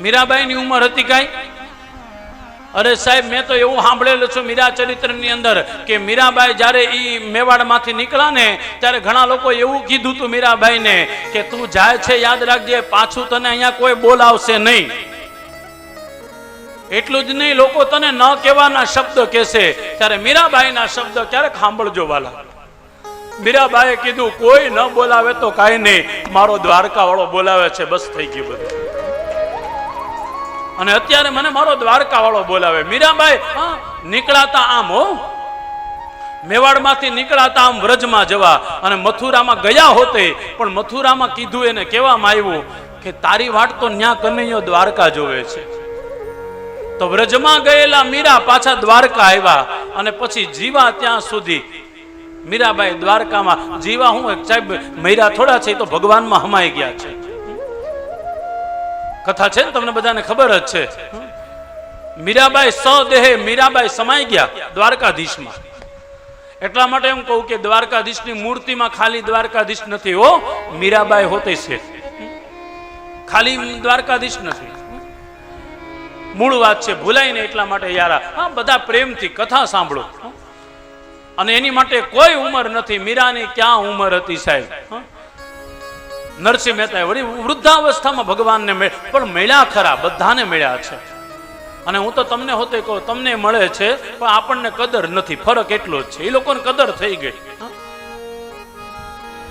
મીરાબાઈની ઉંમર હતી કાંઈ? અરે સાહેબ, મેં તો એવું સાંભળેલું છું મીરા ચરિત્રની અંદર કે મીરાબાઈ જ્યારે એ મેવાડમાંથી નીકળ્યા ને ત્યારે ઘણા લોકો એવું કીધું હતું મીરાબાઈને કે તું જાય છે યાદ રાખજે, પાછું તને અહીંયા કોઈ બોલાવશે નહીં. એટલું જ નહીં, લોકો તને ન કહેવાના શબ્દ કહેશે. ત્યારે મીરાબાઈના શબ્દ ક્યારેક સાંભળજો વાલા. મીરાબાઈએ કીધું, કોઈ ન બોલાવે તો કાંઈ નહીં. મારો દ્વારકા વાળો બોલાવે છે. બસ થઈ ગયું બધું. અને અત્યારે મને મારો દ્વારકા વાળો બોલાવે. મીરાબાઈ નીકળાતા આમ હો. મેવાડમાંથી નીકળાતા આમ વ્રજમાં જવા. અને મથુરામાં ગયા હોતે, પણ મથુરામાં કીધું એને, કહેવામાં આવ્યું કે તારી વાટ તો ન્યા કનૈયો દ્વારકા જોવે છે. તો વ્રજમાં ગયેલા મીરા પાછા દ્વારકા આવ્યા અને પછી જીવા ત્યાં સુધી. મીરાબાઈ, દ્વારકામાં જીવા હું સાહેબ, મૈરા થોડા છે તો ભગવાનમાં હમાઈ ગયા છે. કથા છે ને, તમને બધાને ખબર જ છે. મીરાબાઈ સદેહે મીરાબાઈ સમાઈ ગયા દ્વારકાધીશમાં. એટલા માટે એમ કહું કે દ્વારકાધીશની મૂર્તિમાં ખાલી દ્વારકાધીશ નથી હો, મીરાબાઈ હોતે છે. ખાલી દ્વારકાધીશ નથી. મૂળ વાત છે ભૂલાય ને એટલા માટે યારા, હા, બધા પ્રેમથી કથા સાંભળો. અને એની માટે કોઈ ઉંમર નથી, મીરાની ક્યાં ઉંમર હતી સાહેબ? હા? નરસિંહ મહેતા વળી વૃદ્ધાવસ્થામાં ભગવાનને પણ મળ્યા ખરા, બધાને મળ્યા છે. અને હું તો તમને હોતે કહું, તમને મળે છે, પણ આપણને કદર નથી, ફરક એટલો જ છે. એ લોકોને કદર થઈ ગઈ?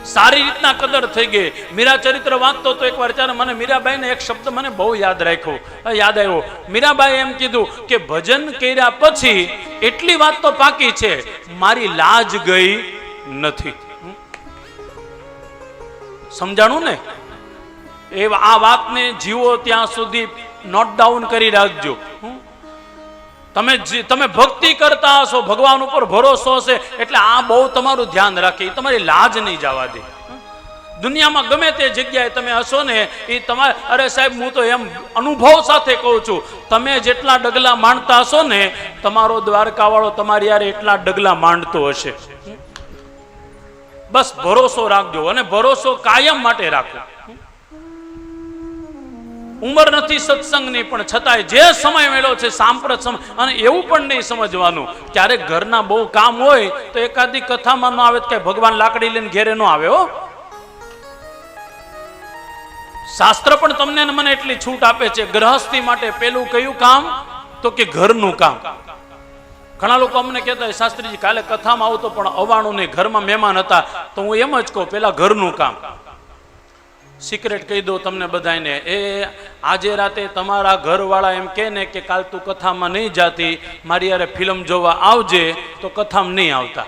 સારી રીતના કદર થઈ ગઈ. મીરા ચરિત્ર વાંચતો તો એકવાર ત્યારે મને મીરાબાઈને એક શબ્દ મને બહુ યાદ રાખ્યો. યાદ આવ્યો. મીરાબાઈ એમ કીધું કે ભજન કર્યા પછી એટલી વાત તો પાકી છે, મારી લાજ ગઈ નથી. સમજાણું ને? એ આ વાતને જીવો ત્યાં સુધી નોટ ડાઉન કરી રાખજો? તમે તમે ભક્તિ કરતા હશો, ભગવાન ઉપર ભરોસો હશે, એટલે આ બહુ તમારું ધ્યાન રાખે તમારી લાજ નહીં જવા દે. દુનિયામાં ગમે તે જગ્યાએ તમે હશો ને, એ તમારે અરે સાહેબ, હું તો એમ અનુભવ સાથે કહું છું, તમે જેટલા ડગલા માંડતા હશો ને, તમારો દ્વારકાવાળો તમારી યારે એટલા ડગલા માંડતો હશે. બસ ભરોસો રાખજો અને ભરોસો કાયમ માટે રાખો. ઉંમર નથી સત્સંગની, પણ છતાંય જે સમય મેળો છે, સાંપ્રત સમય, અને એવું પણ નહીં સમજવાનું. ક્યારેક ઘરના બહુ કામ હોય, તો એકાદી કથામાં ન આવે કઈ ભગવાન લાકડી લઈને ઘેરે ન આવે, હો. શાસ્ત્ર પણ તમને મને એટલી છૂટ આપે છે. ગ્રહસ્થી માટે પેલું કયું કામ? તો કે ઘરનું કામ. ઘણા લોકો અમને કહેતા હોય, શાસ્ત્રીજી, કાલે કથામાં આવતો, પણ અવાણું નહીં, ઘરમાં મહેમાન હતા. તો હું એમ જ કહું, પેલા ઘરનું કામ. સિક્રેટ કહી દઉં તમને બધાને એ આજે રાતે તમારા ઘરવાળા એમ કહે ને કે કાલ તું કથામાં નહીં જાતી, મારી યારે ફિલ્મ જોવા આવજે, તો કથામાં નહીં આવતા.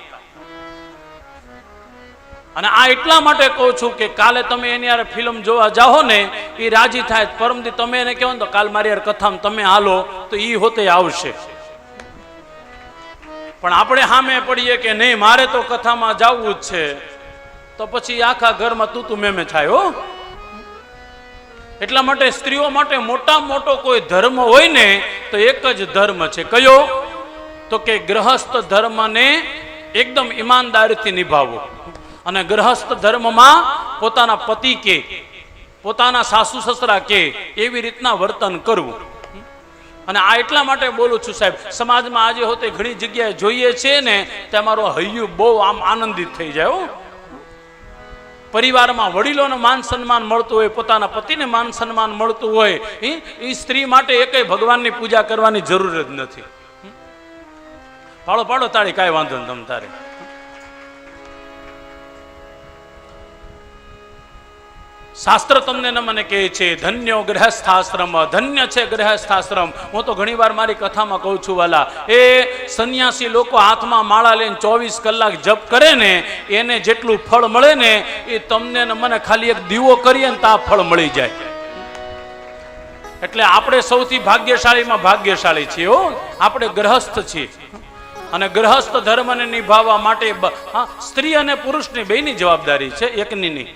અને આ એટલા માટે કહું છું કે કાલે તમે એની યારે ફિલ્મ જોવા જાઓ ને એ રાજી થાય પરમથી તમે એને કહો ને તો, કાલ મારી યાર કથામાં તમે હાલો, તો એ હોતે આવશે. પણ આપણે સામે પડીએ કે નહીં, મારે તો કથામાં જવું જ છે. તો પછી આખા ઘરમાં તું તું મેમે થાય એટલા માટે સ્ત્રીઓ માટે મોટા મોટો કોઈ ધર્મ હોય ને, તો એક જ ધર્મ છે. કયો? તો કે ગ્રહસ્થ ધર્મને એકદમ ઈમાનદારીથી નિભાવવો અને ગ્રહસ્થ ધર્મમાં પોતાના પતિ કે, પોતાના સાસુ સસરા કે, એવી રીતના વર્તન કરવું. અને આ એટલા માટે બોલું છું સાહેબ, સમાજમાં આજે હોતે ઘણી જગ્યાએ જોઈએ છે ને, તે અમારો હૈયું બહુ આમ આનંદિત થઈ જાય પરિવારમાં વડીલોને માન સન્માન મળતું હોય, પોતાના પતિને માન સન્માન મળતું હોય એ સ્ત્રી માટે એકય ભગવાનની પૂજા કરવાની જરૂર જ નથી. પાડો પાડો તાળી, કાંઈ વાંધો નહીં તમ તારે. શાસ્ત્ર તમને મને કહે છે, ધન્યો ગ્રહસ્થાશ્રમ ધન્ય છે ગ્રહસ્થાશ્રમ હું તો ઘણીવાર મારી કથામાં કહું છું, વાલા, એ સંન્યાસી લોકો હાથમાં માળા લઈને ચોવીસ કલાક જપ કરે ને, એને જેટલું ફળ મળે ને, એ તમને મને ખાલી એક દીવો કરીએ ને તો ફળ મળી જાય. એટલે આપણે સૌથી ભાગ્યશાળીમાં ભાગ્યશાળી છીએ, હો. આપણે ગ્રહસ્થ છીએ. અને ગ્રહસ્થ ધર્મને નિભાવવા માટે સ્ત્રી અને પુરુષની બેયની જવાબદારી છે, એકની નહીં?